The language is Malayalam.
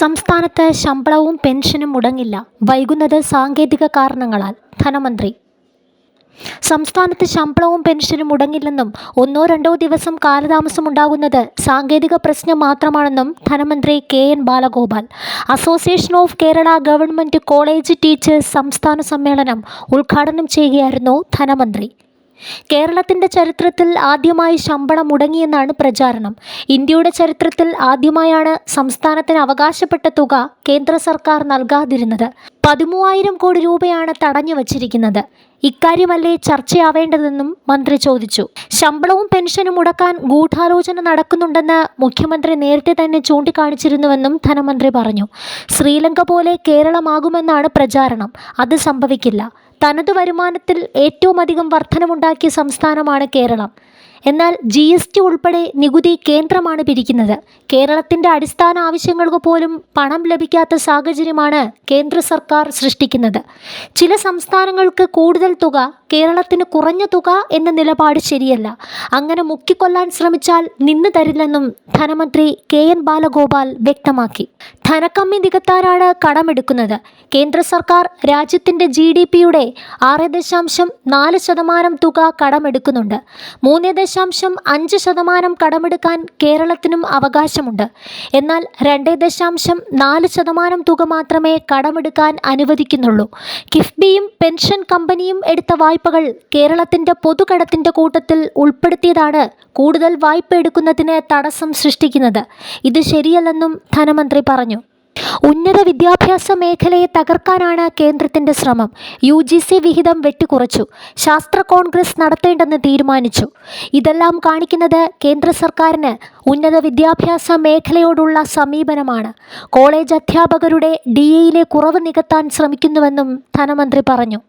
സംസ്ഥാനത്ത് ശമ്പളവും പെൻഷനും മുടങ്ങില്ല. വൈകുന്നത് സാങ്കേതിക കാരണങ്ങളാൽ. ധനമന്ത്രി. സംസ്ഥാനത്ത് ശമ്പളവും പെൻഷനും മുടങ്ങില്ലെന്നും ഒന്നോ രണ്ടോ ദിവസം കാലതാമസം ഉണ്ടാകുന്നത് സാങ്കേതിക പ്രശ്നം മാത്രമാണെന്നും ധനമന്ത്രി K N Balagopal. Association of Kerala government college teachers സംസ്ഥാന സമ്മേളനം ഉദ്ഘാടനം ചെയ്യുകയായിരുന്നു ധനമന്ത്രി. കേരളത്തിന്റെ ചരിത്രത്തിൽ ആദ്യമായി ശമ്പളം മുടങ്ങിയെന്നാണ് പ്രചാരണം. ഇന്ത്യയുടെ ചരിത്രത്തിൽ ആദ്യമായാണ് സംസ്ഥാനത്തിന് അവകാശപ്പെട്ട തുക കേന്ദ്ര സർക്കാർ നൽകാതിരുന്നത്. പതിമൂവായിരം കോടി രൂപയാണ് തടഞ്ഞു വച്ചിരിക്കുന്നത്. ഇക്കാര്യമല്ലേ ചർച്ചയാവേണ്ടതെന്നും മന്ത്രി ചോദിച്ചു. ശമ്പളവും പെൻഷനും മുടക്കാൻ ഗൂഢാലോചന നടക്കുന്നുണ്ടെന്ന് മുഖ്യമന്ത്രി നേരത്തെ തന്നെ ചൂണ്ടിക്കാണിച്ചിരുന്നുവെന്നും ധനമന്ത്രി പറഞ്ഞു. ശ്രീലങ്ക പോലെ കേരളമാകുമെന്നാണ് പ്രചാരണം. അത് സംഭവിക്കില്ല. തനതു വരുമാനത്തിൽ ഏറ്റവും അധികം വർധനമുണ്ടാക്കിയ സംസ്ഥാനമാണ് കേരളം. എന്നാൽ ജി എസ് ടി ഉൾപ്പെടെ നികുതി കേന്ദ്രമാണ് പിരിക്കുന്നത്. കേരളത്തിന്റെ അടിസ്ഥാന ആവശ്യങ്ങൾക്ക് പോലും പണം ലഭിക്കാത്ത സാഹചര്യമാണ് കേന്ദ്ര സർക്കാർ സൃഷ്ടിക്കുന്നത്. ചില സംസ്ഥാനങ്ങൾക്ക് കൂടുതൽ തുക കേരളത്തിന് കുറഞ്ഞ തുക എന്ന നിലപാട് ശരിയല്ല. അങ്ങനെ മുക്കിക്കൊല്ലാൻ ശ്രമിച്ചാൽ നിന്നു തരില്ലെന്നും ധനമന്ത്രി കെ എൻ ബാലഗോപാൽ വ്യക്തമാക്കി. ധനക്കമ്മി നികത്താനാണ് കടമെടുക്കുന്നത്. കേന്ദ്ര സർക്കാർ രാജ്യത്തിന്റെ ജി ഡി പിയുടെ ആറ് ദശാംശം നാല് ശതമാനം തുക കടമെടുക്കുന്നുണ്ട്. മൂന്ന് ദശാംശം അഞ്ച് ശതമാനം കടമെടുക്കാൻ കേരളത്തിനും അവകാശമുണ്ട്. എന്നാൽ രണ്ട് ദശാംശം നാല് ശതമാനം തുക മാത്രമേ കടമെടുക്കാൻ അനുവദിക്കുന്നുള്ളൂ. കിഫ്ബിയും പെൻഷൻ കമ്പനിയും എടുത്ത വായ്പകൾ കേരളത്തിന്റെ പൊതുകടത്തിന്റെ കൂട്ടത്തിൽ ഉൾപ്പെടുത്തിയതാണ് കൂടുതൽ വായ്പ എടുക്കുന്നതിന് തടസ്സം സൃഷ്ടിക്കുന്നത്. ഇത് ശരിയല്ലെന്നും ധനമന്ത്രി പറഞ്ഞു. ഉന്നത വിദ്യാഭ്യാസ മേഖലയെ തകർക്കാനാണ് കേന്ദ്രത്തിന്റെ ശ്രമം. യു ജി സി വിഹിതം വെട്ടിക്കുറച്ചു. ശാസ്ത്ര കോൺഗ്രസ് നടത്തേണ്ടെന്ന് തീരുമാനിച്ചു. ഇതെല്ലാം കാണിക്കുന്നത് കേന്ദ്ര സർക്കാരിന് ഉന്നത വിദ്യാഭ്യാസ മേഖലയോടുള്ള സമീപനമാണ്. കോളേജ് അധ്യാപകരുടെ ഡി എയിലെ കുറവ് നികത്താൻ ശ്രമിക്കുന്നുവെന്നും ധനമന്ത്രി പറഞ്ഞു.